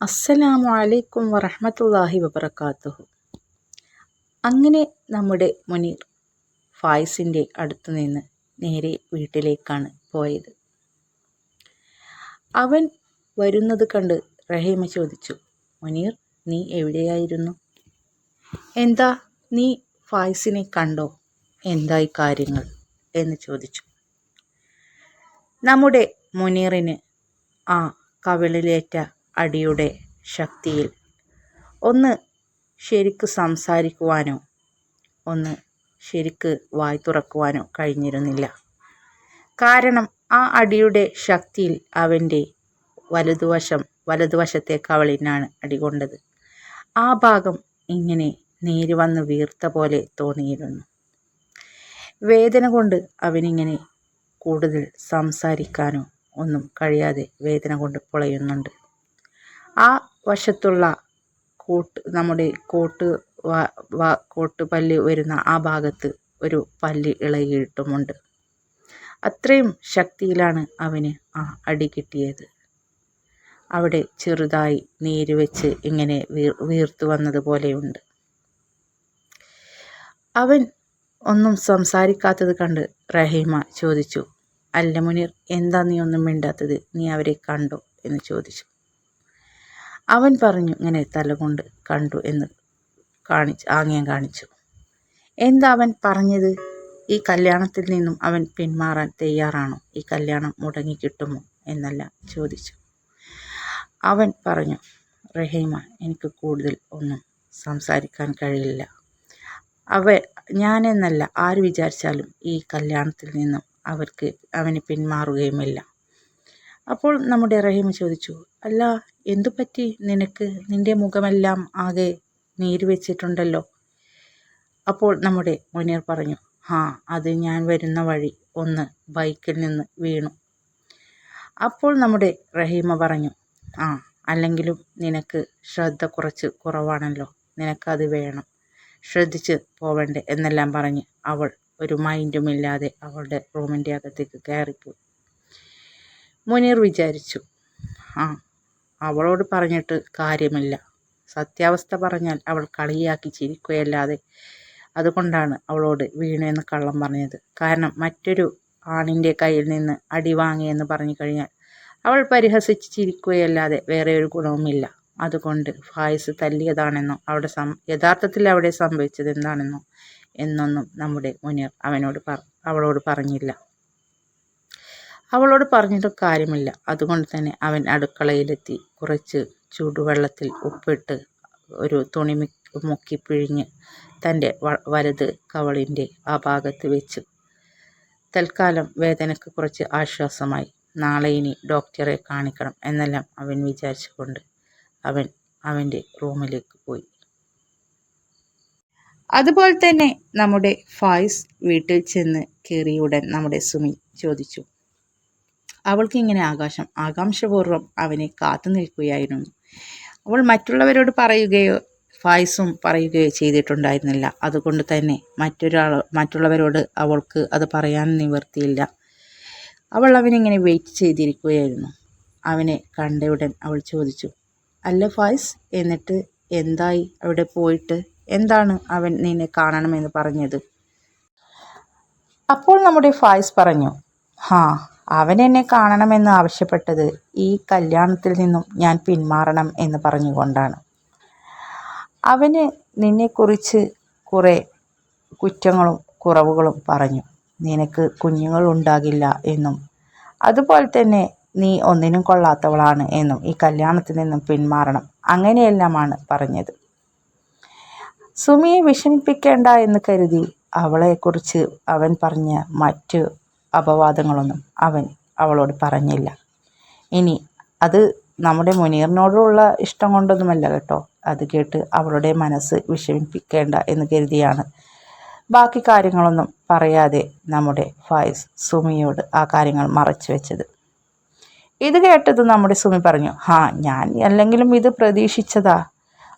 അസ്സലാമു അലൈക്കും വറഹ്മത്തുള്ളാഹി വബറകാതുഹു അങ്ങനെ നമ്മുടെ മുനീർ ഫായിസിന്റെ അടുത്തു നിന്ന് നേരെ വീട്ടിലേക്കാണ് പോയത്. അവൻ വരുന്നത് കണ്ട് റഹീമ ചോദിച്ചു മുനീർ നീ എവിടെയായിരുന്നു? എന്താ നീ ഫായിസിനെ കണ്ടോ? എന്തായി കാര്യങ്ങൾ? എന്ന് ചോദിച്ചു. നമ്മുടെ മുനീറിന് ആ കവിളിലേറ്റ അടിയുടെ ശക്തിയിൽ. ഒന്ന് ശരിക്ക് സംസാരിക്കുവാനോ ഒന്ന് ശരിക്ക് വായി തുറക്കുവാനോ കഴിഞ്ഞിരുന്നില്ല. കാരണം ആ അടിയുടെ ശക്തിയിൽ അവന്റെ വലതുവശം വലതുവശത്തെ കവളിനാണ് അടികൊണ്ടത് ആ ഭാഗം ഇങ്ങനെ നീര് വന്ന് വീർത്ത പോലെ തോന്നിയിരുന്നു. വേദന കൊണ്ട് അവനിങ്ങനെ കൂടുതൽ സംസാരിക്കാനോ ഒന്നും കഴിയാതെ വേദന കൊണ്ട് പൊളയുന്നുണ്ട്. ആ വശത്തുള്ള കോട്ട് നമ്മുടെ കോട്ട് കോട്ട് പല്ല് വരുന്ന ആ ഭാഗത്ത് ഒരു പല്ല് ഇളകിയിട്ടുമുണ്ട്. അത്രയും ശക്തിയിലാണ് അവന് ആ അടി കിട്ടിയത്. അവിടെ ചെറുതായി നീര് വെച്ച് ഇങ്ങനെ വീർ വീർത്തു വന്നതുപോലെയുണ്ട്. അവൻ ഒന്നും സംസാരിക്കാത്തത് കണ്ട് റഹീമ ചോദിച്ചു അല്ല മുനീർ എന്താ നീ ഒന്നും മിണ്ടാത്തത്? നീ അവരെ കണ്ടോ? എന്ന് ചോദിച്ചു. അവൻ പറഞ്ഞു ഇങ്ങനെ തലകൊണ്ട് കണ്ടു എന്ന് കാണിച്ചു ആംഗ്യം കാണിച്ചു. എന്താ അവൻ പറഞ്ഞത്? ഈ കല്യാണത്തിൽ നിന്നും അവൻ പിന്മാറാൻ തയ്യാറാണോ? ഈ കല്യാണം മുടങ്ങിക്കിട്ടുമോ എന്നല്ല ചോദിച്ചു. അവൻ പറഞ്ഞു റഹീമ എനിക്ക് കൂടുതൽ ഒന്നും സംസാരിക്കാൻ കഴിയില്ല. അവ ഞാനെന്നല്ല ആര് വിചാരിച്ചാലും ഈ കല്യാണത്തിൽ നിന്നും അവർക്ക് അവന് പിന്മാറുകയുമില്ല. അപ്പോൾ നമ്മുടെ റഹീമ ചോദിച്ചു അല്ല എന്തു പറ്റി നിനക്ക്? നിന്റെ മുഖമെല്ലാം ആകെ നീര് വെച്ചിട്ടുണ്ടല്ലോ. അപ്പോൾ നമ്മുടെ മുനീർ പറഞ്ഞു ആ അത് ഞാൻ വരുന്ന വഴി ഒന്ന് ബൈക്കിൽ നിന്ന് വീണു. അപ്പോൾ നമ്മുടെ റഹീമ പറഞ്ഞു ആ അല്ലെങ്കിലും നിനക്ക് ശ്രദ്ധ കുറച്ച് കുറവാണല്ലോ. നിനക്കത് വേണം. ശ്രദ്ധിച്ച് പോവണ്ടേ? എന്നെല്ലാം പറഞ്ഞ് അവൾ ഒരു മൈൻഡുമില്ലാതെ അവളുടെ റൂമിന്റെ അകത്തേക്ക് കയറിപ്പോയി. മുനീർ വിചാരിച്ചു ആ അവളോട് പറഞ്ഞിട്ട് കാര്യമില്ല. സത്യാവസ്ഥ പറഞ്ഞാൽ അവൾ കളിയാക്കി ചിരിക്കുകയല്ലാതെ. അതുകൊണ്ടാണ് അവളോട് വീണു എന്ന് കള്ളം പറഞ്ഞത്. കാരണം മറ്റൊരു ആണിന്റെ കയ്യിൽ നിന്ന് അടി വാങ്ങിയെന്ന് പറഞ്ഞു കഴിഞ്ഞാൽ അവൾ പരിഹസിച്ച് ചിരിക്കുകയല്ലാതെ വേറെ ഒരു ഗുണവുമില്ല. അതുകൊണ്ട് ഫായിസ് തല്ലിയതാണെന്നോ അവിടെ സം യഥാർത്ഥത്തിൽ അവിടെ സംഭവിച്ചത് എന്താണെന്നോ എന്നൊന്നും നമ്മുടെ മുനീർ അവനോട് അവളോട് പറഞ്ഞില്ല. അവളോട് പറഞ്ഞിട്ട് കാര്യമില്ല. അതുകൊണ്ട് തന്നെ അവൻ അടുക്കളയിലെത്തി. കുറച്ച് ചൂടുവെള്ളത്തിൽ ഉപ്പിട്ട് ഒരു തുണി മുക്കി പിഴിഞ്ഞ് തന്റെ വലത് കവളിന്റെ ആ ഭാഗത്ത് വെച്ചു. തൽക്കാലം വേദനയ്ക്ക് കുറച്ച് ആശ്വാസമായി. നാളെ ഇനി ഡോക്ടറെ കാണിക്കണം എന്നെല്ലാം അവൻ വിചാരിച്ചുകൊണ്ട് അവൻ അവന്റെ റൂമിലേക്ക് പോയി. അതുപോലെ തന്നെ നമ്മുടെ ഫായിസ് വീട്ടിൽ ചെന്ന് കയറിയുടൻ നമ്മുടെ സുമി ചോദിച്ചു. അവൾക്ക് ഇങ്ങനെ ആകാശം ആകാംക്ഷപൂർവം അവനെ കാത്തു നിൽക്കുകയായിരുന്നു. അവൾ മറ്റുള്ളവരോട് പറയുകയോ ഫായ്സും പറയുകയോ ചെയ്തിട്ടുണ്ടായിരുന്നില്ല. അതുകൊണ്ട് തന്നെ മറ്റൊരാൾ മറ്റുള്ളവരോട് അവൾക്ക് അത് പറയാൻ നിവർത്തിയില്ല അവൾ അവനിങ്ങനെ വെയിറ്റ് ചെയ്തിരിക്കുകയായിരുന്നു. അവനെ കണ്ടയുടൻ അവൾ ചോദിച്ചു അല്ല ഫായ്സ് എന്നിട്ട് എന്തായി? അവിടെ പോയിട്ട് എന്താണ് അവൻ നിന്നെ കാണണമെന്ന് പറഞ്ഞത്? അപ്പോൾ നമ്മുടെ ഫായ്സ് പറഞ്ഞു ഹാ അവൻ എന്നെ കാണണമെന്ന് ആവശ്യപ്പെട്ടത് ഈ കല്യാണത്തിൽ നിന്നും ഞാൻ പിന്മാറണം എന്ന് പറഞ്ഞുകൊണ്ടാണ്. അവന് നിന്നെക്കുറിച്ച് കുറേ കുറ്റങ്ങളും കുറവുകളും പറഞ്ഞു. നിനക്ക് കുഞ്ഞുങ്ങൾ ഉണ്ടാകില്ല എന്നും അതുപോലെ തന്നെ നീ ഒന്നിനും കൊള്ളാത്തവളാണ് എന്നും ഈ കല്യാണത്തിൽ നിന്നും പിന്മാറണം അങ്ങനെയെല്ലാമാണ് പറഞ്ഞത്. സുമിയെ വിഷമിപ്പിക്കേണ്ട എന്ന് കരുതി അവളെക്കുറിച്ച് അവൻ പറഞ്ഞ മറ്റ് അപവാദങ്ങളൊന്നും അവൻ അവളോട് പറഞ്ഞില്ല. ഇനി അത് നമ്മുടെ മുനീറിനോടുള്ള ഇഷ്ടം കൊണ്ടൊന്നുമല്ല കേട്ടോ. അത് കേട്ട് അവളുടെ മനസ്സ് വിഷമിപ്പിക്കേണ്ട എന്ന് കരുതിയാണ്. ബാക്കി കാര്യങ്ങളൊന്നും പറയാതെ നമ്മുടെ ഫായിസ് സുമിയോട് ആ കാര്യങ്ങൾ മറച്ചു വെച്ചത്. ഇത് കേട്ടത് നമ്മുടെ സുമി പറഞ്ഞു ഹാ ഞാൻ അല്ലെങ്കിലും ഇത് പ്രതീക്ഷിച്ചതാ.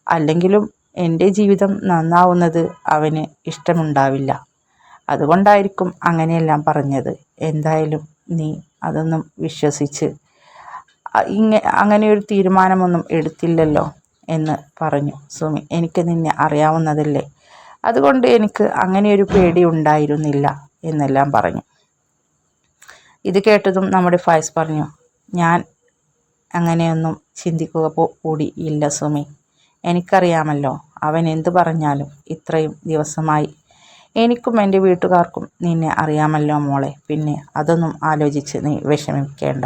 അല്ലെങ്കിലും എന്റെ ജീവിതം നന്നാവുന്നത് അവന് ഇഷ്ടമുണ്ടാവില്ല. അതുകൊണ്ടായിരിക്കും അങ്ങനെയെല്ലാം പറഞ്ഞത്. എന്തായാലും നീ അതൊന്നും വിശ്വസിച്ച് ഇങ്ങനെ ഇങ്ങ അങ്ങനെ ഒരു തീരുമാനമൊന്നും എടുത്തില്ലല്ലോ എന്ന് പറഞ്ഞു സുമി. എനിക്ക് നിന്നെ അറിയാവുന്നതല്ലേ? അതുകൊണ്ട് എനിക്ക് അങ്ങനെയൊരു പേടി ഉണ്ടായിരുന്നില്ല എന്നെല്ലാം പറഞ്ഞു. ഇത് കേട്ടതും നമ്മുടെ ഫായ്സ് പറഞ്ഞു ഞാൻ അങ്ങനെയൊന്നും ചിന്തിക്കുക കൂടി ഇല്ല സുമി. എനിക്കറിയാമല്ലോ അവൻ എന്തു പറഞ്ഞാലും ഇത്രയും ദിവസമായി എനിക്കും എന്റെ വീട്ടുകാർക്കും നിന്നെ അറിയാമല്ലോ മോളെ. പിന്നെ അതൊന്നും ആലോചിച്ച് നീ വിഷമിക്കേണ്ട.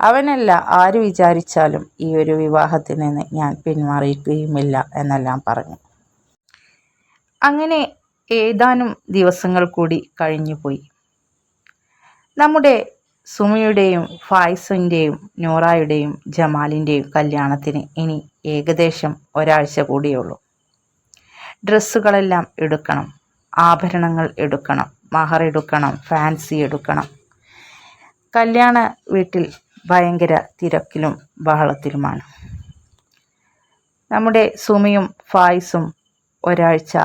അവനല്ല ആര് വിചാരിച്ചാലും ഈ ഒരു വിവാഹത്തിൽ നിന്ന് ഞാൻ പിന്മാറിയിരിക്കുകയുമില്ല എന്നെല്ലാം പറഞ്ഞു. അങ്ങനെ ഏതാനും ദിവസങ്ങൾ കൂടി കഴിഞ്ഞുപോയി. നമ്മുടെ സുമിയുടെയും ഫായ്സിന്റെയും നൂറായുടെയും ജമാലിന്റെയും കല്യാണത്തിന് ഇനി ഏകദേശം ഒരാഴ്ച കൂടിയുള്ളൂ ഡ്രസ്സുകളെല്ലാം എടുക്കണം. ആഭരണങ്ങൾ എടുക്കണം മഹർ എടുക്കണം ഫാൻസി എടുക്കണം. കല്യാണ വീട്ടിൽ ഭയങ്കര തിരക്കിലും ബഹളത്തിലുമാണ്. നമ്മുടെ സുമിയും ഫായിസും ഒരാഴ്ച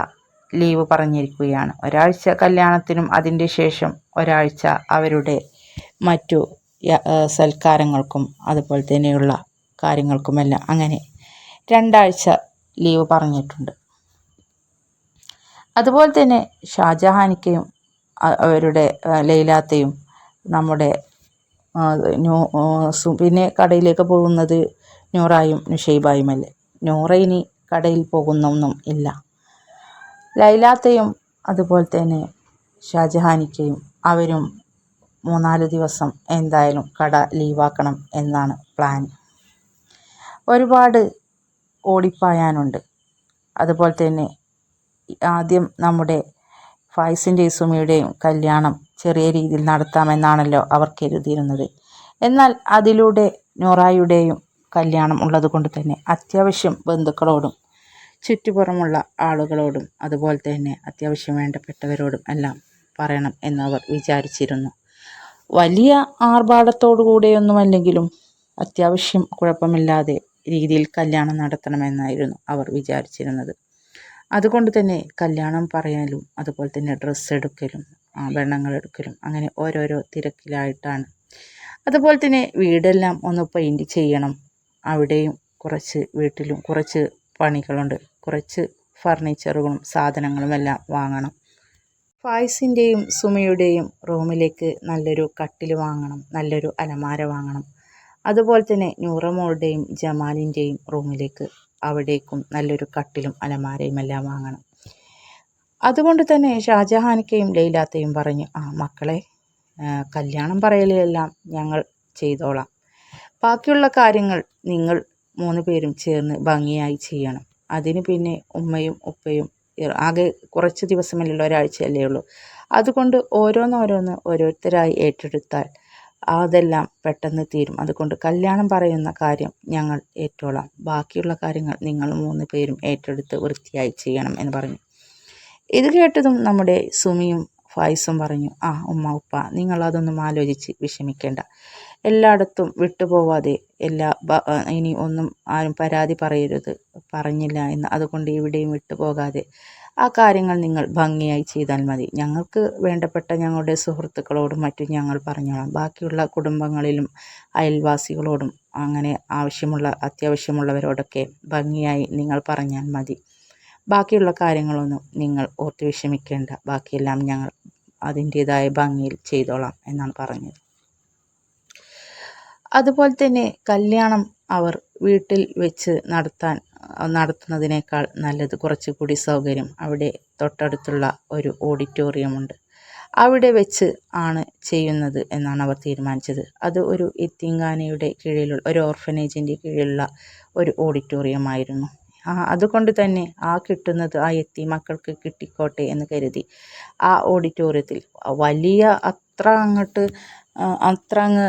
ലീവ് പറഞ്ഞിരിക്കുകയാണ്. ഒരാഴ്ച കല്യാണത്തിനും അതിന്റെ ശേഷം ഒരാഴ്ച അവരുടെ മറ്റു സൽക്കാരങ്ങൾക്കും അതുപോലെ തന്നെയുള്ള കാര്യങ്ങൾക്കുമെല്ലാം അങ്ങനെ രണ്ടാഴ്ച ലീവ് പറഞ്ഞിട്ടുണ്ട്. അതുപോലെ തന്നെ ഷാജഹാനിക്കയും അവരുടെ ലൈലാത്തയും നമ്മുടെ പിന്നെ കടയിലേക്ക് പോകുന്നത് നൂറായും നുഷൈബായുമല്ലേ നൂറ ഇനി കടയിൽ പോകുന്നൊന്നും ഇല്ല. ലൈലാത്തയും അതുപോലെ തന്നെ ഷാജഹാനിക്കയും അവരും മൂന്നാൽ ദിവസം എന്തായാലും കട ലീവാക്കണം എന്നാണ് പ്ലാൻ. ഒരുപാട് ഓടിപ്പായാനുണ്ട്. അതുപോലെ തന്നെ ആദ്യം നമ്മുടെ ഫായ്സിന്റെയും സുമിയുടെയും കല്യാണം ചെറിയ രീതിയിൽ നടത്താമെന്നാണല്ലോ അവർ കരുതിയിരുന്നത്. എന്നാൽ അതിലൂടെ നൂറായുടെയും കല്യാണം ഉള്ളതുകൊണ്ട് തന്നെ അത്യാവശ്യം ബന്ധുക്കളോടും ചുറ്റുപുറമുള്ള ആളുകളോടും അതുപോലെ തന്നെ അത്യാവശ്യം വേണ്ടപ്പെട്ടവരോടും എല്ലാം പറയണം എന്നവർ വിചാരിച്ചിരുന്നു. വലിയ ആർഭാടത്തോടു കൂടെയൊന്നുമല്ലെങ്കിലും അത്യാവശ്യം കുഴപ്പമില്ലാതെ രീതിയിൽ കല്യാണം നടത്തണമെന്നായിരുന്നു അവർ വിചാരിച്ചിരുന്നത്. അതുകൊണ്ട് തന്നെ കല്യാണം പറയലും അതുപോലെ തന്നെ ഡ്രസ്സ് എടുക്കലും ആഭരണങ്ങൾ എടുക്കലും അങ്ങനെ ഓരോരോ തിരക്കിലായിട്ടാണ്. അതുപോലെ തന്നെ വീടെല്ലാം ഒന്ന് പെയിന്റ് ചെയ്യണം. അവിടെയും കുറച്ച് വീട്ടിലും കുറച്ച് പണികളുണ്ട്. കുറച്ച് ഫർണിച്ചറുകളും സാധനങ്ങളും എല്ലാം വാങ്ങണം. ഫായ്സിന്റെയും സുമയുടെയും റൂമിലേക്ക് നല്ലൊരു കട്ടിൽ വാങ്ങണം നല്ലൊരു അലമാര വാങ്ങണം. അതുപോലെ തന്നെ നൂറമോളുടെയും ജമാലിന്റെയും റൂമിലേക്ക് അവിടേക്കും നല്ലൊരു കട്ടിലും അലമാരയും എല്ലാം വാങ്ങണം. അതുകൊണ്ട് തന്നെ ഷാജഹാനിക്കയും ലൈലാത്തയും പറഞ്ഞു ആ മക്കളെ കല്യാണം പറയലെല്ലാം ഞങ്ങൾ ചെയ്തോളാം. ബാക്കിയുള്ള കാര്യങ്ങൾ നിങ്ങൾ മൂന്ന് പേരും ചേർന്ന് ഭംഗിയായി ചെയ്യണം. അതിന് പിന്നെ ഉമ്മയും ഉപ്പയും ആകെ കുറച്ച് ദിവസമല്ലല്ലോ ഒരാഴ്ചയല്ലേ ഉള്ളൂ. അതുകൊണ്ട് ഓരോന്നോരോന്ന് ഓരോരുത്തരായി ഏറ്റെടുത്താൽ അതെല്ലാം പെട്ടെന്ന് തീരും. അതുകൊണ്ട് കല്യാണം പറയുന്ന കാര്യം ഞങ്ങൾ ഏറ്റോളാം. ബാക്കിയുള്ള കാര്യങ്ങൾ നിങ്ങൾ മൂന്ന് പേരും ഏറ്റെടുത്ത് വൃത്തിയായി ചെയ്യണം എന്ന് പറഞ്ഞു. ഇത് കേട്ടതും നമ്മുടെ സുമിയും ഫായിസും പറഞ്ഞു ആ ഉമ്മ ഉപ്പ നിങ്ങൾ അതൊന്നും ആലോചിച്ച് വിഷമിക്കേണ്ട. എല്ലായിടത്തും വിട്ടുപോവാതെ എല്ലാ ഇനി ഒന്നും ആരും പരാതി പറയരുത് പറഞ്ഞില്ല എന്ന്. അതുകൊണ്ട് ഇവിടെയും വിട്ടുപോകാതെ ആ കാര്യങ്ങൾ നിങ്ങൾ ഭംഗിയായി ചെയ്താൽ മതി. ഞങ്ങൾക്ക് വേണ്ടപ്പെട്ട ഞങ്ങളുടെ സുഹൃത്തുക്കളോടും മറ്റും ഞങ്ങൾ പറഞ്ഞോളാം. ബാക്കിയുള്ള കുടുംബങ്ങളിലും അയൽവാസികളോടും അങ്ങനെ ആവശ്യമുള്ള അത്യാവശ്യമുള്ളവരോടൊക്കെ ഭംഗിയായി നിങ്ങൾ പറഞ്ഞാൽ മതി. ബാക്കിയുള്ള കാര്യങ്ങളൊന്നും നിങ്ങൾ ഓർത്ത് വിഷമിക്കേണ്ട. ബാക്കിയെല്ലാം ഞങ്ങൾ അതിന്റേതായ ഭംഗിയിൽ ചെയ്തോളാം എന്നാണ് പറഞ്ഞത്. അതുപോലെ തന്നെ കല്യാണം അവർ വീട്ടിൽ വെച്ച് നടത്താൻ നടത്തുന്നതിനേക്കാൾ നല്ലത് കുറച്ചുകൂടി സൗകര്യം. അവിടെ തൊട്ടടുത്തുള്ള ഒരു ഓഡിറ്റോറിയമുണ്ട്. അവിടെ വെച്ച് ആണ് ചെയ്യുന്നത് എന്നാണ് അവർ തീരുമാനിച്ചത്. അത് ഒരു എത്തിങ്കാനയുടെ കീഴിലുള്ള ഒരു ഓർഫനേജിന്റെ കീഴിലുള്ള ഒരു ഓഡിറ്റോറിയമായിരുന്നു. ആ അതുകൊണ്ട് തന്നെ ആ കിട്ടുന്നത് ആ എത്തി മക്കൾക്ക് കിട്ടിക്കോട്ടെ എന്ന് കരുതി. ആ ഓഡിറ്റോറിയത്തിൽ വലിയ അത്ര അങ്ങോട്ട് അത്ര അങ്ങ്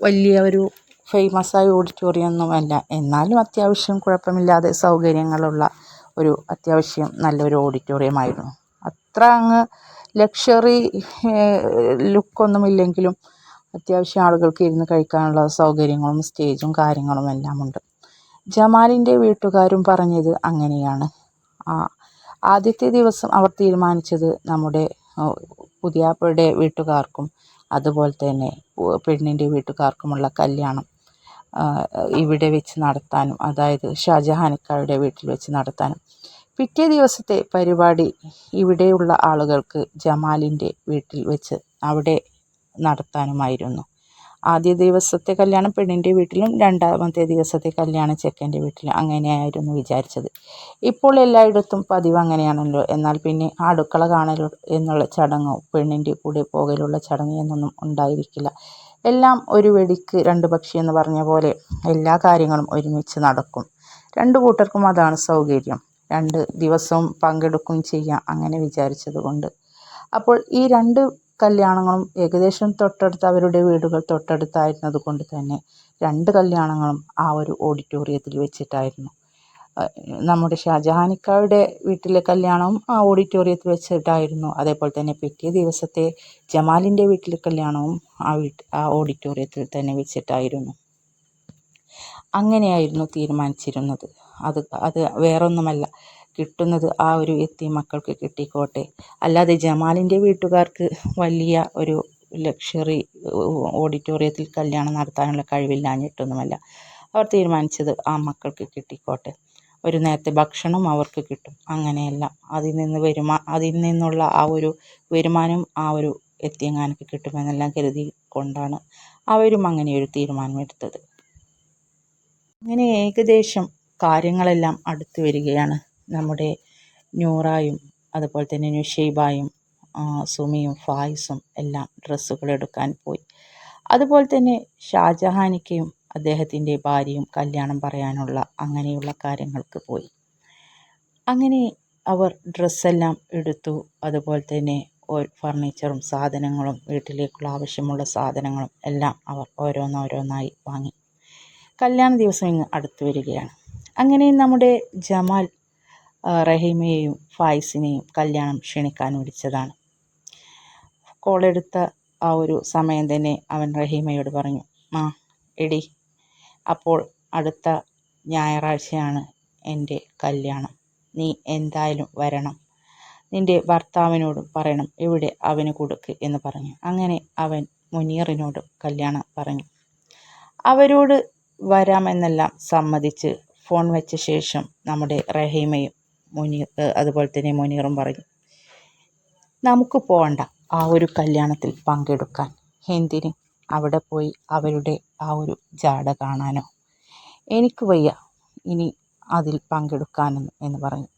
വലിയ ഒരു ഫേമസായ ഓഡിറ്റോറിയം ഒന്നുമല്ല എന്നാലും അത്യാവശ്യം കുഴപ്പമില്ലാതെ സൗകര്യങ്ങളുള്ള ഒരു അത്യാവശ്യം നല്ലൊരു ഓഡിറ്റോറിയമായിരുന്നു അത്ര അങ്ങ് ലക്ഷറി ലുക്കൊന്നുമില്ലെങ്കിലും അത്യാവശ്യം ആളുകൾക്ക് ഇരുന്ന് കഴിക്കാനുള്ള സൗകര്യങ്ങളും സ്റ്റേജും കാര്യങ്ങളും എല്ലാം ഉണ്ട്. ജമാലിന്റെ വീട്ടുകാരും പറഞ്ഞത് അങ്ങനെയാണ്. ആദ്യത്തെ ദിവസം അവർ തീരുമാനിച്ചത് നമ്മുടെ പുതിയാപ്പയുടെ വീട്ടുകാർക്കും അതുപോലെ തന്നെ പെണ്ണിന്റെ വീട്ടുകാർക്കുമുള്ള കല്യാണം. ഇവിടെ വെച്ച് നടത്താനും അതായത് ഷാജഹാനക്കാരുടെ വീട്ടിൽ വെച്ച് നടത്താനും. പിറ്റേ ദിവസത്തെ പരിപാടി ഇവിടെയുള്ള ആളുകൾക്ക് ജമാലിന്റെ വീട്ടിൽ വെച്ച് അവിടെ നടത്താനുമായിരുന്നു. ആദ്യ ദിവസത്തെ കല്യാണം പെണ്ണിന്റെ വീട്ടിലും രണ്ടാമത്തെ ദിവസത്തെ കല്യാണം ചെക്കന്റെ വീട്ടിലും അങ്ങനെയായിരുന്നു വിചാരിച്ചത്. ഇപ്പോൾ എല്ലായിടത്തും പതിവ് അങ്ങനെയാണല്ലോ. എന്നാൽ പിന്നെ അടുക്കള കാണൽ എന്നുള്ള ചടങ്ങോ പെണ്ണിന്റെ കൂടെ പോകലുള്ള ചടങ്ങ് എന്നൊന്നും ഉണ്ടായിരിക്കില്ല. എല്ലാം ഒരു വെടിക്ക് രണ്ട് പക്ഷി എന്ന് പറഞ്ഞ പോലെ എല്ലാ കാര്യങ്ങളും ഒരുമിച്ച് നടക്കും. രണ്ടു കൂട്ടർക്കും അതാണ് സൗകര്യം. രണ്ട് ദിവസവും പങ്കെടുക്കും ചെയ്യാം അങ്ങനെ വിചാരിച്ചത് കൊണ്ട് അപ്പോൾ ഈ രണ്ട് കല്യാണങ്ങളും ഏകദേശം തൊട്ടടുത്ത് അവരുടെ വീടുകൾ തൊട്ടടുത്തായിരുന്നത് കൊണ്ട് തന്നെ രണ്ട് കല്യാണങ്ങളും ആ ഒരു ഓഡിറ്റോറിയത്തിൽ വെച്ചിട്ടായിരുന്നു. നമ്മുടെ ഷാജഹാനിക്കാരുടെ വീട്ടിലെ കല്യാണവും ആ ഓഡിറ്റോറിയത്തിൽ വെച്ചിട്ടായിരുന്നു. അതേപോലെ തന്നെ പിറ്റേ ദിവസത്തെ ജമാലിന്റെ വീട്ടിലെ കല്യാണവും ആ വീട്ട് ആ ഓഡിറ്റോറിയത്തിൽ തന്നെ വെച്ചിട്ടായിരുന്നു. അങ്ങനെയായിരുന്നു തീരുമാനിച്ചിരുന്നത്. അത് അത് വേറൊന്നുമല്ല. കിട്ടുന്നത് ആ ഒരു എത്തി മക്കൾക്ക് കിട്ടിക്കോട്ടെ. അല്ലാതെ ജമാലിന്റെ വീട്ടുകാർക്ക് വലിയ ഒരു ലക്ഷറി ഓഡിറ്റോറിയത്തിൽ കല്യാണം നടത്താനുള്ള കഴിവില്ലാഞ്ഞിട്ടൊന്നുമല്ല. അവർ തീരുമാനിച്ചത് ആ മക്കൾക്ക് കിട്ടിക്കോട്ടെ. ഒരു നേരത്തെ ഭക്ഷണം അവർക്ക് കിട്ടും. അങ്ങനെയല്ല. അതിൽ നിന്ന് വരുമാ അതിൽ നിന്നുള്ള ആ ഒരു വരുമാനം ആ ഒരു എത്തിയങ്ങാനക്ക് കിട്ടുമെന്നെല്ലാം കരുതി കൊണ്ടാണ് അവരും അങ്ങനെ ഒരു തീരുമാനമെടുത്തത്. അങ്ങനെ ഏകദേശം കാര്യങ്ങളെല്ലാം അടുത്ത് വരികയാണ്. നമ്മുടെ നൂറായും അതുപോലെ തന്നെ നുഷൈബായും സുമിയും ഫായിസും എല്ലാം ഡ്രസ്സുകൾ എടുക്കാൻ പോയി. അതുപോലെ തന്നെ ഷാജഹാനിക്കയും അദ്ദേഹത്തിന്റെ ഭാര്യയും കല്യാണം പറയാനുള്ള അങ്ങനെയുള്ള കാര്യങ്ങൾക്ക് പോയി. അങ്ങനെ അവർ ഡ്രസ്സെല്ലാം എടുത്തു. അതുപോലെ തന്നെ ഫർണിച്ചറും സാധനങ്ങളും വീട്ടിലേക്കുള്ള ആവശ്യമുള്ള സാധനങ്ങളും എല്ലാം അവർ ഓരോന്നോരോന്നായി വാങ്ങി. കല്യാണ ദിവസം ഇങ്ങ് അടുത്തു വരികയാണ്. അങ്ങനെ നമ്മുടെ ജമാൽ റഹീമയെയും ഫായിസിനെയും കല്യാണം ക്ഷണിക്കാൻ വിളിച്ചതാണ്. കോളെടുത്ത ആ ഒരു സമയം തന്നെ അവൻ റഹീമയോട് പറഞ്ഞു ആ എടി അപ്പോൾ അടുത്ത ഞായറാഴ്ചയാണ് എന്റെ കല്യാണം. നീ എന്തായാലും വരണം. നിന്റെ ഭർത്താവിനോടും പറയണം. ഇവിടെ അവന് കൊടുക്ക് എന്ന് പറഞ്ഞു. അങ്ങനെ അവൻ മുനീറിനോട് കല്യാണം പറഞ്ഞു. അവരോട് വരാമെന്നെല്ലാം സമ്മതിച്ച് ഫോൺ വെച്ച ശേഷം നമ്മുടെ റഹീമയും മുനീർ അതുപോലെ തന്നെ മുനീറും പറഞ്ഞു. നമുക്ക് പോകണ്ട ആ ഒരു കല്യാണത്തിൽ പങ്കെടുക്കാൻ. എന്തിന്? അവിടെ പോയി അവരുടെ ആ ഒരു ജാട കാണാനോ? എനിക്ക് വയ്യ ഇനി അതിൽ പങ്കെടുക്കാനും എന്ന് പറഞ്ഞു.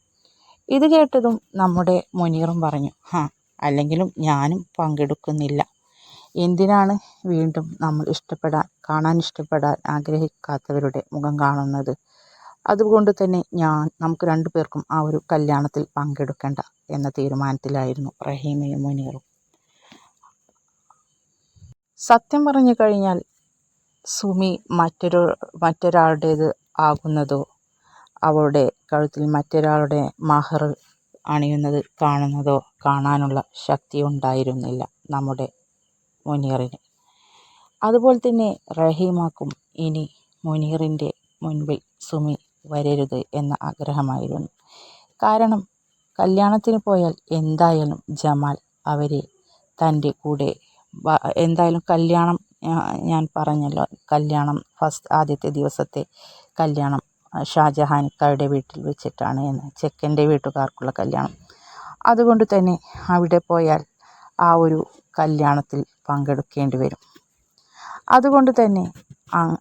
ഇത് കേട്ടതും നമ്മുടെ മുനീറും പറഞ്ഞു ഹാ അല്ലെങ്കിലും ഞാനും പങ്കെടുക്കുന്നില്ല. എന്തിനാണ് വീണ്ടും നമ്മൾ ഇഷ്ടപ്പെടാൻ കാണാൻ ഇഷ്ടപ്പെടാൻ ആഗ്രഹിക്കാത്തവരുടെ മുഖം കാണുന്നത്? അതുകൊണ്ട് തന്നെ ഞാൻ നമുക്ക് രണ്ടു പേർക്കും ആ ഒരു കല്യാണത്തിൽ പങ്കെടുക്കേണ്ട എന്ന തീരുമാനത്തിലായിരുന്നു റഹീമയും മുനീറും. സത്യം പറഞ്ഞു കഴിഞ്ഞാൽ സുമി മറ്റൊരു മറ്റൊരാളുടേത് ആകുന്നതോ അവളുടെ കഴുത്തിൽ മറ്റൊരാളുടെ മഹർ അണിയുന്നത് കാണുന്നതോ കാണാനുള്ള ശക്തി ഉണ്ടായിരുന്നില്ല നമ്മുടെ മുനീറിന്. അതുപോലെ തന്നെ റഹീമാക്കും ഇനി മുനീറിന്റെ മുൻപിൽ സുമി വരരുത് എന്ന ആഗ്രഹമായിരുന്നു. കാരണം കല്യാണത്തിന് പോയാൽ എന്തായാലും ജമാൽ അവരെ തന്റെ കൂടെ എന്തായാലും കല്യാണം ഞാൻ പറഞ്ഞല്ലോ കല്യാണം ഫസ്റ്റ് ആദ്യത്തെ ദിവസത്തെ കല്യാണം ഷാജഹാൻക്കാരുടെ വീട്ടിൽ വെച്ചിട്ടാണ് എന്ന് ചെക്കന്റെ വീട്ടുകാർക്കുള്ള കല്യാണം. അതുകൊണ്ട് തന്നെ അവിടെ പോയാൽ ആ ഒരു കല്യാണത്തിൽ പങ്കെടുക്കേണ്ടി വരും. അതുകൊണ്ട് തന്നെ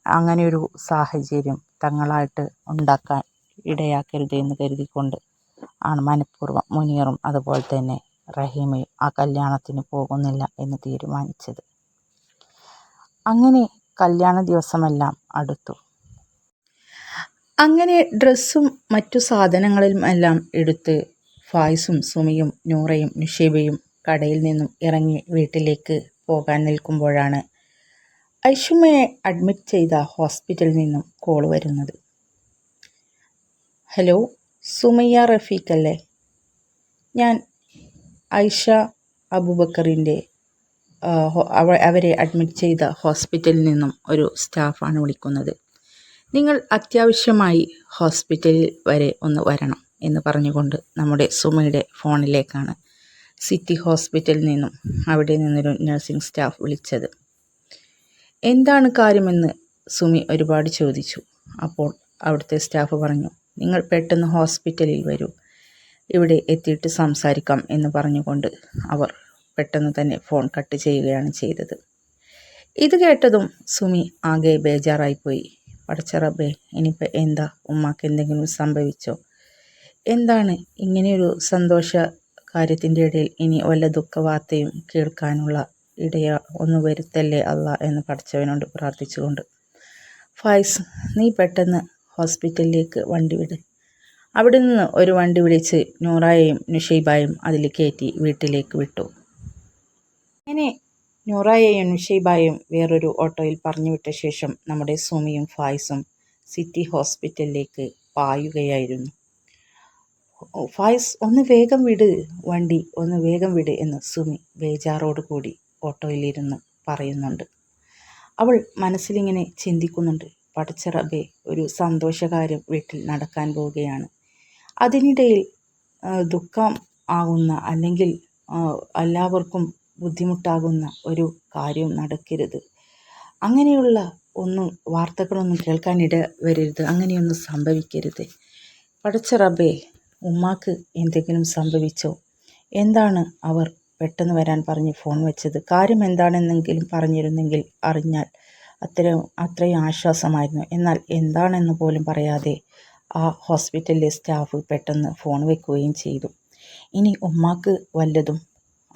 അങ്ങനെയൊരു സാഹചര്യം തങ്ങളായിട്ട് ഉണ്ടാക്കാൻ ഇടയാക്കരുത് എന്ന് കരുതിക്കൊണ്ട് ആണ് മനഃപൂർവം മുനീറും അതുപോലെ തന്നെ റഹീമയും ആ കല്യാണത്തിന് പോകുന്നില്ല എന്ന് തീരുമാനിച്ചത്. അങ്ങനെ കല്യാണ ദിവസമെല്ലാം അടുത്തു. അങ്ങനെ ഡ്രസ്സും മറ്റു സാധനങ്ങളും എല്ലാം എടുത്ത് ഫായിസും സുമിയും നൂറയും നിഷേബയും കടയിൽ നിന്നും ഇറങ്ങി വീട്ടിലേക്ക് പോകാൻ നിൽക്കുമ്പോഴാണ് ഐഷുമയെ അഡ്മിറ്റ് ചെയ്ത ഹോസ്പിറ്റലിൽ നിന്നും കോൾ വരുന്നത്. ഹലോ സുമയ്യ റഫീഖ് അല്ലേ ഞാൻ ഐഷ അബൂബക്കറിന്റെ അവരെ അഡ്മിറ്റ് ചെയ്ത ഹോസ്പിറ്റലിൽ നിന്നും ഒരു സ്റ്റാഫാണ് വിളിക്കുന്നത്. നിങ്ങൾ അത്യാവശ്യമായി ഹോസ്പിറ്റലിൽ വരെ ഒന്ന് വരണം എന്ന് പറഞ്ഞുകൊണ്ട് നമ്മുടെ സുമയുടെ ഫോണിലേക്കാണ് സിറ്റി ഹോസ്പിറ്റലിൽ നിന്നും അവിടെ നിന്നൊരു നഴ്സിംഗ് സ്റ്റാഫ് വിളിച്ചത്. എന്താണ് കാര്യമെന്ന് സുമി ഒരുപാട് ചോദിച്ചു. അപ്പോൾ അവിടുത്തെ സ്റ്റാഫ് പറഞ്ഞു നിങ്ങൾ പെട്ടെന്ന് ഹോസ്പിറ്റലിൽ വരൂ. ഇവിടെ എത്തിയിട്ട് സംസാരിക്കാം എന്ന് പറഞ്ഞുകൊണ്ട് അവർ പെട്ടെന്ന് തന്നെ ഫോൺ കട്ട് ചെയ്യുകയാണ് ചെയ്തത്. ഇത് കേട്ടതും സുമി ആകെ ബേജാറായിപ്പോയി പടച്ചറബേ ഇനിയിപ്പോൾ എന്താ? ഉമ്മാക്ക് എന്തെങ്കിലും സംഭവിച്ചോ? എന്താണ് ഇങ്ങനെയൊരു സന്തോഷ കാര്യത്തിന്റെ ഇടയിൽ ഇനി വല്ല ദുഃഖവാർത്തയും കേൾക്കാനുള്ള ഇടയ ഒന്ന് വരുത്തല്ലേ അല്ല എന്ന് പഠിച്ചവനോട് പ്രാർത്ഥിച്ചുകൊണ്ട് ഫൈസ് നീ പെട്ടെന്ന് ഹോസ്പിറ്റലിലേക്ക് വണ്ടി വിട്. അവിടെ നിന്ന് ഒരു വണ്ടി വിളിച്ച് നൂറായെയും നുഷൈബായും അതിൽ കയറ്റി വീട്ടിലേക്ക് വിട്ടു. അങ്ങനെ നൂറായെയും നുഷൈബായും വേറൊരു ഓട്ടോയിൽ പറഞ്ഞു വിട്ട ശേഷം നമ്മുടെ സുമിയും ഫായിസും സിറ്റി ഹോസ്പിറ്റലിലേക്ക് പായുകയായിരുന്നു. ഫായിസ് ഒന്ന് വേഗം വിട് വണ്ടി ഒന്ന് വേഗം വിട് എന്ന് സുമി ബേജാറോട് കൂടി ഓട്ടോയിലിരുന്ന് പറയുന്നുണ്ട്. അവൾ മനസ്സിലിങ്ങനെ ചിന്തിക്കുന്നുണ്ട്. പടച്ചിറബെ ഒരു സന്തോഷകാര്യം വീട്ടിൽ നടക്കാൻ പോവുകയാണ്. അതിനിടയിൽ ദുഃഖം ആവുന്ന അല്ലെങ്കിൽ എല്ലാവർക്കും ബുദ്ധിമുട്ടാകുന്ന ഒരു കാര്യവും നടക്കരുത്. അങ്ങനെയുള്ള ഒന്നും വാർത്തകളൊന്നും കേൾക്കാനിട വരരുത്. അങ്ങനെയൊന്നും സംഭവിക്കരുത്. പടച്ച റബ്ബേ ഉമ്മാക്ക് എന്തെങ്കിലും സംഭവിച്ചോ? എന്താണ് അവർ പെട്ടെന്ന് വരാൻ പറഞ്ഞ് ഫോൺ വെച്ചത്? കാര്യം എന്താണെന്നെങ്കിലും പറഞ്ഞിരുന്നെങ്കിൽ അറിഞ്ഞാൽ അത്രയും അത്രയും ആശ്വാസമായിരുന്നു. എന്നാൽ എന്താണെന്ന് പോലും പറയാതെ ആ ഹോസ്പിറ്റലിലെ സ്റ്റാഫ് പെട്ടെന്ന് ഫോൺ വെക്കുകയും ചെയ്തു. ഇനി ഉമ്മാക്ക് വല്ലതും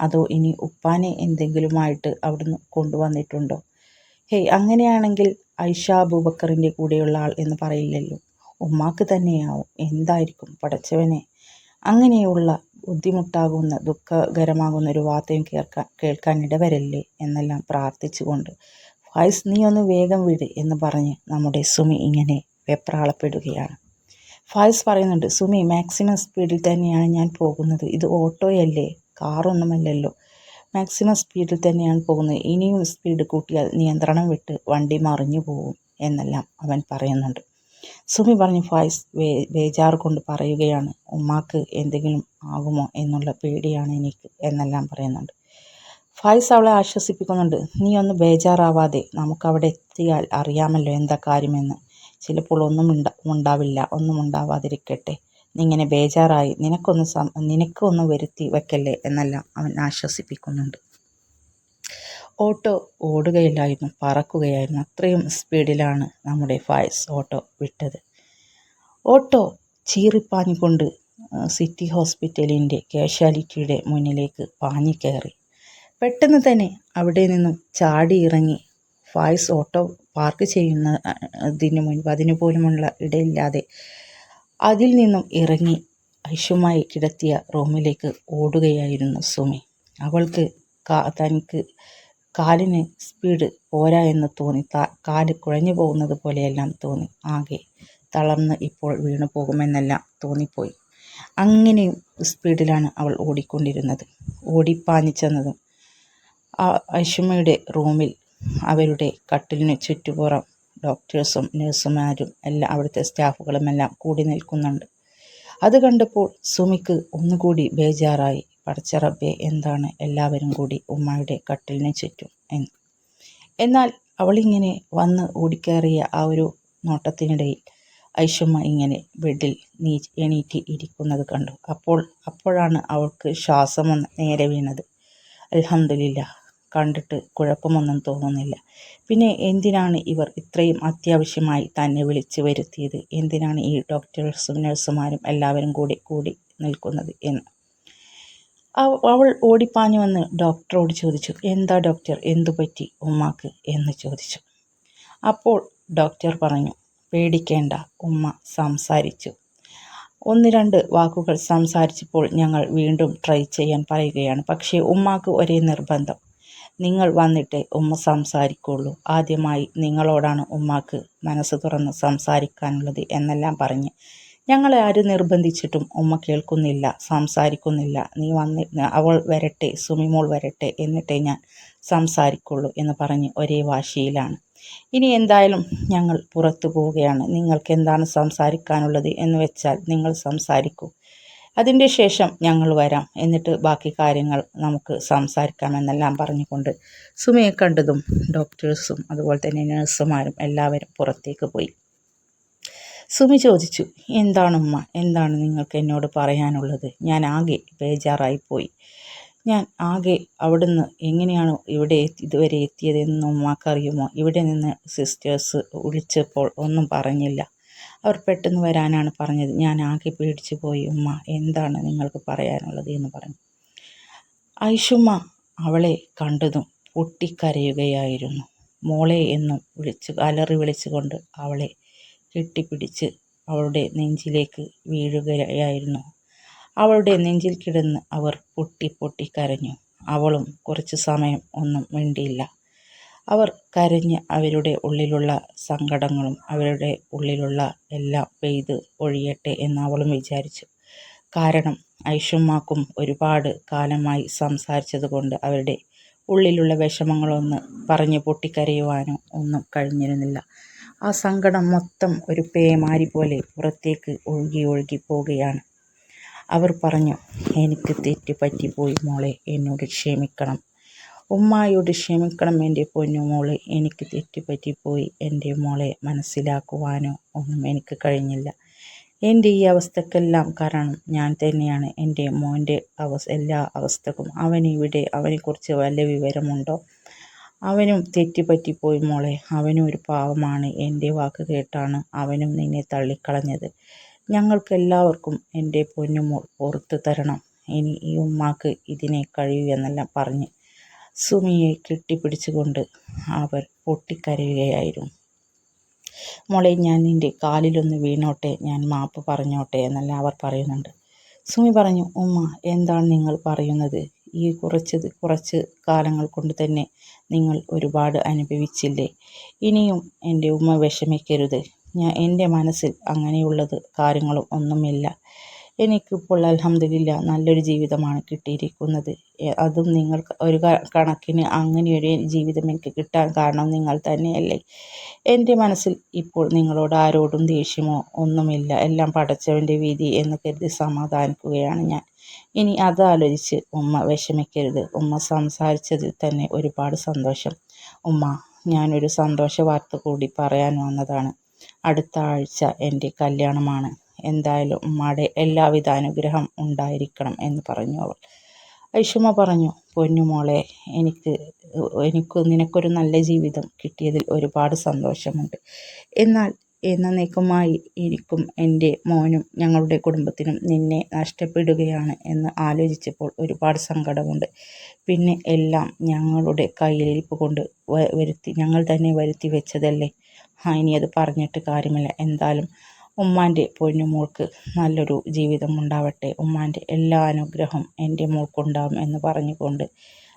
അതോ ഇനി ഉപ്പാനെ എന്തെങ്കിലുമായിട്ട് അവിടുന്ന് കൊണ്ടുവന്നിട്ടുണ്ടോ? ഹേയ് അങ്ങനെയാണെങ്കിൽ ഐഷ അബൂബക്കറിന്റെ കൂടെയുള്ള ആൾ എന്ന് പറയില്ലല്ലോ. ഉമ്മാക്ക് തന്നെയാവും. എന്തായിരിക്കും പടച്ചവനെ? അങ്ങനെയുള്ള ബുദ്ധിമുട്ടാകുന്ന ദുഃഖകരമാകുന്ന ഒരു വാർത്തയും കേൾക്കാൻ ഇടവരല്ലേ എന്നെല്ലാം പ്രാർത്ഥിച്ചുകൊണ്ട്. ഫൈസ് നീ ഒന്ന് വേഗം വിട് എന്ന് പറഞ്ഞ് നമ്മുടെ സുമി ഇങ്ങനെ വെപ്രാളപ്പെടുകയാണ്. ഫൈസ് പറയുന്നുണ്ട് സുമി മാക്സിമം സ്പീഡിൽ തന്നെയാണ് ഞാൻ പോകുന്നത്. ഇത് ഓട്ടോയല്ലേ? കാറൊന്നുമല്ലല്ലോ. മാക്സിമം സ്പീഡിൽ തന്നെയാണ് പോകുന്നത്. ഇനിയും സ്പീഡ് കൂട്ടിയാൽ നിയന്ത്രണം വിട്ട് വണ്ടി മറിഞ്ഞു പോകും എന്നെല്ലാം അവൻ പറയുന്നുണ്ട്. സുമി പറഞ്ഞു ഫായ്സ് വേ ബേജാറ് കൊണ്ട് പറയുകയാണ്. ഉമ്മാക്ക് എന്തെങ്കിലും ആകുമോ എന്നുള്ള പേടിയാണ് എനിക്ക് എന്നെല്ലാം പറയുന്നുണ്ട്. ഫായ്സ് അവളെ ആശ്വസിപ്പിക്കുന്നുണ്ട്. നീ ഒന്ന് ബേജാറാവാതെ നമുക്കവിടെ എത്തിയാൽ അറിയാമല്ലോ എന്താ കാര്യമെന്ന്. ചിലപ്പോൾ ഒന്നും ഉണ്ടാ ഉണ്ടാവില്ല. ഒന്നും ഉണ്ടാവാതിരിക്കട്ടെ. ഇങ്ങനെ ബേജാറായി നിനക്കൊന്ന് സം നിനക്കൊന്ന് വരുത്തി വെക്കല്ലേ എന്നെല്ലാം അവൻ ആശ്വസിപ്പിക്കുന്നുണ്ട്. ഓട്ടോ ഓടുകയില്ലായിരുന്നു പറക്കുകയായിരുന്നു. അത്രയും സ്പീഡിലാണ് നമ്മുടെ ഫായ്സ് ഓട്ടോ വിട്ടത്. ഓട്ടോ ചീറിപ്പാഞ്ഞുകൊണ്ട് സിറ്റി ഹോസ്പിറ്റലിന്റെ കാഷ്വാലിറ്റിയുടെ മുന്നിലേക്ക് പാഞ്ഞു പെട്ടെന്ന് തന്നെ അവിടെ നിന്നും ചാടി ഇറങ്ങി ഫായ്സ് ഓട്ടോ പാർക്ക് ചെയ്യുന്നതിന് മുൻപ് അതിനു പോലുമുള്ള ഇടയില്ലാതെ അതിൽ നിന്നും ഇറങ്ങി ഐഷുമായി കിടത്തിയ റൂമിലേക്ക് ഓടുകയായിരുന്നു സുമി. അവൾക്ക് തനിക്ക് കാലിന് സ്പീഡ് പോരാ എന്ന് തോന്നി. കാൽ കുഴഞ്ഞു പോകുന്നത് പോലെയെല്ലാം തോന്നി. ആകെ തളർന്ന് ഇപ്പോൾ വീണു പോകുമെന്നെല്ലാം തോന്നിപ്പോയി. അങ്ങനെയും സ്പീഡിലാണ് അവൾ ഓടിക്കൊണ്ടിരുന്നത്. ഓടിപ്പാഞ്ഞു ചെന്നതും ഐഷുമ്മയുടെ റൂമിൽ അവരുടെ കട്ടിലിന് ചുറ്റുപുറം ഡോക്ടേഴ്സും നഴ്സുമാരും എല്ലാം അവിടുത്തെ സ്റ്റാഫുകളുമെല്ലാം കൂടി നിൽക്കുന്നുണ്ട്. അത് കണ്ടപ്പോൾ സുമിക്ക് ഒന്നുകൂടി ബേജാറായി. പടച്ചറബ്ബെ എന്താണ്? എല്ലാവരും കൂടി ഉമ്മയുടെ കട്ടിലിനെ ചുറ്റും എന്ന് എന്നാൽ അവളിങ്ങനെ വന്ന് ഓടിക്കേറിയ ആ ഒരു നോട്ടത്തിനിടയിൽ ഐഷമ്മ ഇങ്ങനെ ബെഡിൽ നീ എണീറ്റ് ഇരിക്കുന്നത് കണ്ടു. അപ്പോൾ അപ്പോഴാണ് അവൾക്ക് ശ്വാസം നേരെ വീണത്. അലഹമില്ല കണ്ടിട്ട് കുഴപ്പമൊന്നും തോന്നുന്നില്ല. പിന്നെ എന്തിനാണ് ഇവർ ഇത്രയും അത്യാവശ്യമായി തന്നെ വിളിച്ചു വരുത്തിയത്? എന്തിനാണ് ഈ ഡോക്ടേഴ്സും നഴ്സുമാരും എല്ലാവരും കൂടി കൂടി നിൽക്കുന്നത് എന്ന്? അവൾ ഓടിപ്പാഞ്ഞു വന്ന് ഡോക്ടറോട് ചോദിച്ചു എന്താ ഡോക്ടർ എന്തു പറ്റി ഉമ്മാക്ക്? എന്ന് ചോദിച്ചു. അപ്പോൾ ഡോക്ടർ പറഞ്ഞു പേടിക്കേണ്ട ഉമ്മ സംസാരിച്ചു. ഒന്ന് രണ്ട് വാക്കുകൾ സംസാരിച്ചപ്പോൾ ഞങ്ങൾ വീണ്ടും ട്രൈ ചെയ്യാൻ പറയുകയാണ്. പക്ഷേ ഉമ്മാക്ക് ഒരേ നിർബന്ധം. നിങ്ങൾ വന്നിട്ടേ ഉമ്മ സംസാരിക്കുള്ളൂ. ആദ്യമായി നിങ്ങളോടാണ് ഉമ്മാക്ക് മനസ്സ് തുറന്ന് സംസാരിക്കാനുള്ളത് എന്നെല്ലാം പറഞ്ഞ്. ഞങ്ങളെ ആരും നിർബന്ധിച്ചിട്ടും ഉമ്മ കേൾക്കുന്നില്ല സംസാരിക്കുന്നില്ല. നീ വന്നി അവൾ വരട്ടെ സുമിമോൾ വരട്ടെ എന്നിട്ടേ ഞാൻ സംസാരിക്കുള്ളൂ എന്ന് പറഞ്ഞ് ഒരേ വാശിയിലാണ്. ഇനി എന്തായാലും ഞങ്ങൾ പുറത്തു പോവുകയാണ്. നിങ്ങൾക്ക് എന്താണ് സംസാരിക്കാനുള്ളത് എന്ന് വെച്ചാൽ നിങ്ങൾ സംസാരിക്കൂ. അതിന്റെ ശേഷം ഞങ്ങൾ വരാം. എന്നിട്ട് ബാക്കി കാര്യങ്ങൾ നമുക്ക് സംസാരിക്കാമെന്നെല്ലാം പറഞ്ഞുകൊണ്ട് സുമയെ കണ്ടതും ഡോക്ടേഴ്സും അതുപോലെ തന്നെ നഴ്സുമാരും എല്ലാവരും പുറത്തേക്ക് പോയി. സുമി ചോദിച്ചു എന്താണുമ്മ? എന്താണ് നിങ്ങൾക്ക് എന്നോട് പറയാനുള്ളത്? ഞാൻ ആകെ ബേജാറായിപ്പോയി ഞാൻ ആകെ അവിടുന്ന് എങ്ങനെയാണ് ഇവിടെ ഇതുവരെ എത്തിയതെന്നും ഉമ്മാക്കറിയുമോ ഇവിടെ നിന്ന് സിസ്റ്റേഴ്സ് വിളിച്ചപ്പോൾ ഒന്നും പറഞ്ഞില്ല. അവർ പെട്ടെന്ന് വരാനാണ് പറഞ്ഞത്. ഞാൻ ആകെ പേടിച്ചു പോയി. ഉമ്മ എന്താണ് നിങ്ങൾക്ക് പറയാനുള്ളത് എന്ന് പറഞ്ഞു. ഐഷുമ്മ അവളെ കണ്ടതും പൊട്ടിക്കരയുകയായിരുന്നു. മോളെ എന്നും വിളിച്ച് അലറി വിളിച്ചുകൊണ്ട് അവളെ കെട്ടിപ്പിടിച്ച് അവളുടെ നെഞ്ചിലേക്ക് വീഴുകയായിരുന്നു. അവളുടെ നെഞ്ചിൽ കിടന്ന് അവർ പൊട്ടി പൊട്ടി കരഞ്ഞു. അവളും കുറച്ച് സമയം ഒന്നും മിണ്ടിയില്ല. അവർ കരഞ്ഞ് അവരുടെ ഉള്ളിലുള്ള സങ്കടങ്ങളും അവരുടെ ഉള്ളിലുള്ള എല്ലാം പെയ്ത് ഒഴിയട്ടെ എന്ന് അവളും വിചാരിച്ചു. കാരണം ഐഷുമാക്കും ഒരുപാട് കാലമായി സംസാരിച്ചതുകൊണ്ട് അവരുടെ ഉള്ളിലുള്ള വിഷമങ്ങളൊന്ന് പറഞ്ഞു പൊട്ടിക്കരയുവാനോ ഒന്നും കഴിഞ്ഞിരുന്നില്ല. ആ സങ്കടം മൊത്തം ഒരു പേമാരി പോലെ പുറത്തേക്ക് ഒഴുകി ഒഴുകി പോവുകയാണ്. അവർ പറഞ്ഞു എനിക്ക് തെറ്റ് പറ്റിപ്പോയി മോളെ. എന്നോട് ക്ഷമിക്കണം. ഉമ്മായോട് ക്ഷമിക്കണം എന്റെ പൊന്നു മോളെ. എനിക്ക് തെറ്റുപറ്റിപ്പോയി എന്റെ മോളെ മനസ്സിലാക്കുവാനോ ഒന്നും എനിക്ക് കഴിഞ്ഞില്ല. എന്റെ ഈ അവസ്ഥക്കെല്ലാം കാരണം ഞാൻ തന്നെയാണ്. എന്റെ മോന്റെ അവ എല്ലാ അവസ്ഥക്കും അവനിവിടെ അവനെക്കുറിച്ച് വല്ല വിവരമുണ്ടോ? അവനും തെറ്റുപറ്റിപ്പോയി മോളെ. അവനും ഒരു പാവമാണ്. എന്റെ വാക്ക് കേട്ടാണ് അവനും നിന്നെ തള്ളിക്കളഞ്ഞത്. ഞങ്ങൾക്കെല്ലാവർക്കും എന്റെ പൊന്നുമോൾ പുറത്തു തരണം. ഇനി ഈ ഉമ്മാക്ക് ഇതിനെ കഴിയൂ എന്നെല്ലാം പറഞ്ഞ് സുമിയെ കെട്ടിപ്പിടിച്ചുകൊണ്ട് അവർ പൊട്ടിക്കരയുകയായിരുന്നു. മോളെ ഞാൻ നിന്റെ കാലിലൊന്ന് വീണോട്ടെ ഞാൻ മാപ്പ് പറഞ്ഞോട്ടെ എന്നല്ല അവർ പറയുന്നുണ്ട്. സുമി പറഞ്ഞു ഉമ്മ എന്താണ് നിങ്ങൾ പറയുന്നത്? ഈ കുറച്ച് കുറച്ച് കാലങ്ങൾ കൊണ്ട് തന്നെ നിങ്ങൾ ഒരുപാട് അനുഭവിച്ചില്ലേ? ഇനിയും എന്റെ ഉമ്മ വിഷമിക്കരുത്. ഞാൻ എന്റെ മനസ്സിൽ അങ്ങനെയുള്ളത് കാര്യങ്ങളും ഒന്നുമില്ല. എനിക്കിപ്പോൾ അൽഹംദുലില്ല നല്ലൊരു ജീവിതമാണ് കിട്ടിയിരിക്കുന്നത്. അതും നിങ്ങൾ ഒരു കണക്കിന് അങ്ങനെയൊരു ജീവിതം എനിക്ക് കിട്ടാൻ കാരണം നിങ്ങൾ തന്നെയല്ലേ. എന്റെ മനസ്സിൽ ഇപ്പോൾ നിങ്ങളോട് ആരോടും ദേഷ്യമോ ഒന്നുമില്ല. എല്ലാം പടച്ചവന്റെ വിധി എന്ന് കരുതി സമാധാനിക്കുകയാണ് ഞാൻ. ഇനി അതാലോചിച്ച് ഉമ്മ വിഷമിക്കരുത്. ഉമ്മ സംസാരിച്ചതിൽ തന്നെ ഒരുപാട് സന്തോഷം. ഉമ്മ ഞാനൊരു സന്തോഷ വാർത്ത കൂടി പറയാൻ വന്നതാണ്. അടുത്ത ആഴ്ച എന്റെ കല്യാണമാണ്. എന്തായാലും ഉമ്മാടെ എല്ലാവിധ അനുഗ്രഹം ഉണ്ടായിരിക്കണം എന്ന് പറഞ്ഞു അവൾ. ഐഷുമ്മ പറഞ്ഞു പൊന്നുമോളെ എനിക്ക് എനിക്ക് നിനക്കൊരു നല്ല ജീവിതം കിട്ടിയതിൽ ഒരുപാട് സന്തോഷമുണ്ട്. എന്നാൽ എന്നേക്കുമായി എനിക്കും എന്റെ മോനും ഞങ്ങളുടെ കുടുംബത്തിനും നിന്നെ നഷ്ടപ്പെടുകയാണ് എന്ന് ആലോചിച്ചപ്പോൾ ഒരുപാട് സങ്കടമുണ്ട്. പിന്നെ എല്ലാം ഞങ്ങളുടെ കയ്യിലിരിപ്പ് കൊണ്ട് വരുത്തി ഞങ്ങൾ തന്നെ വരുത്തി വെച്ചതല്ലേ? ഇനി അത് പറഞ്ഞിട്ട് കാര്യമില്ല. എന്തായാലും ഉമ്മാന്റെ പൊന്നുമോൾക്ക് നല്ലൊരു ജീവിതം ഉണ്ടാവട്ടെ. ഉമ്മാന്റെ എല്ലാ അനുഗ്രഹം എന്റെ മോൾക്കുണ്ടാവും എന്ന് പറഞ്ഞുകൊണ്ട്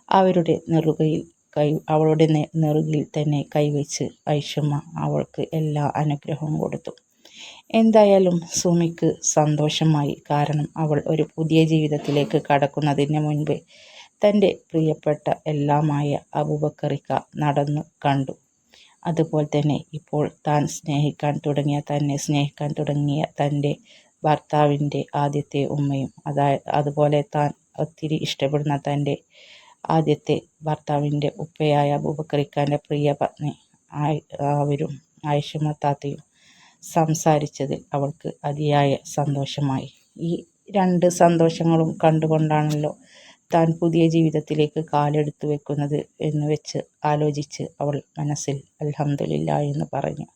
അവരുടെ നെറുകയിൽ കൈ അവളുടെ നെറുകിൽ തന്നെ കൈവച്ച് ഐഷമ്മ അവൾക്ക് എല്ലാ അനുഗ്രഹവും കൊടുത്തു. എന്തായാലും സുമിക്ക് സന്തോഷമായി. കാരണം അവൾ ഒരു പുതിയ ജീവിതത്തിലേക്ക് കടക്കുന്നതിന് മുൻപ് തന്റെ പ്രിയപ്പെട്ട എല്ലാമായ അബൂബക്കറിക്ക നടന്നു കണ്ടു. അതുപോലെ തന്നെ ഇപ്പോൾ താൻ സ്നേഹിക്കാൻ തുടങ്ങിയ തന്നെ സ്നേഹിക്കാൻ തുടങ്ങിയ തന്റെ ഭർത്താവിന്റെ ആദ്യത്തെ ഉമ്മയും അതായത് അതുപോലെ താൻ ഒത്തിരി ഇഷ്ടപ്പെടുന്ന തന്റെ ആദ്യത്തെ ഭർത്താവിന്റെ ഉപ്പയായ അബൂബക്കറിക്കാന്റെ പ്രിയ പത്നി അവരും ആയിഷമ താത്തയും സംസാരിച്ചതിൽ അവൾക്ക് അതിയായ സന്തോഷമായി. ഈ രണ്ട് സന്തോഷങ്ങളും കണ്ടുകൊണ്ടാണല്ലോ താൻ പുതിയ ജീവിതത്തിലേക്ക് കാലെടുത്തു വെക്കുന്നത് എന്ന് വെച്ച് ആലോചിച്ച് അവൾ മനസ്സിൽ അൽഹംദുലില്ല എന്ന് പറഞ്ഞു.